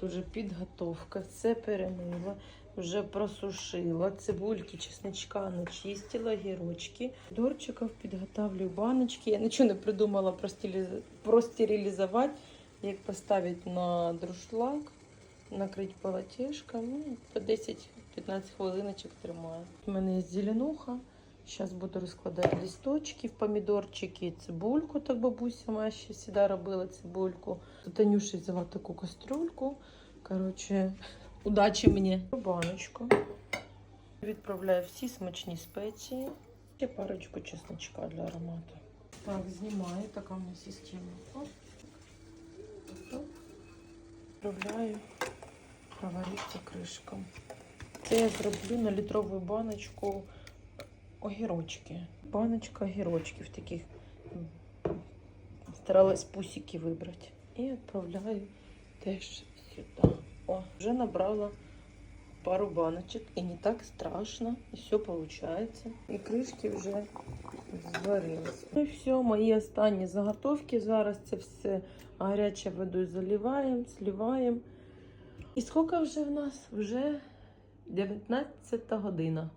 тут уже підготовка. Все перемила, вже просушила. Цибульки, чесничка начистила, гірочки. Дорчиків підготавлю баночки. Я нічого не придумала про, стилі- як поставити на друшлаг, накрити полотішком. Ну, по 10-15 хвилиночок тримаю. У мене є зеленуха. Зараз буду розкладати листочки, помідорчики, цибульку. Так бабуся моя ще завжди робила цибульку. Танюша взяла таку кастрюльку. Коротше, удачі мені. Баночку. Відправляю всі смачні спеції. Ще парочку чесночка для аромату. Так, знімаю, така в мене система. Оп. Оп. Відправляю проварити кришком. Це я зроблю на літрову баночку огірочки. Баночка огірочків таких. Старалась пусики вибрати. І відправляю теж сюди. О, вже набрала пару баночок. І не так страшно. І все виходить. І кришки вже зварились. Ну і все, мої останні заготовки. Зараз це все гарячою водою заливаємо, сливаємо. І скільки вже в нас? Вже 19 година.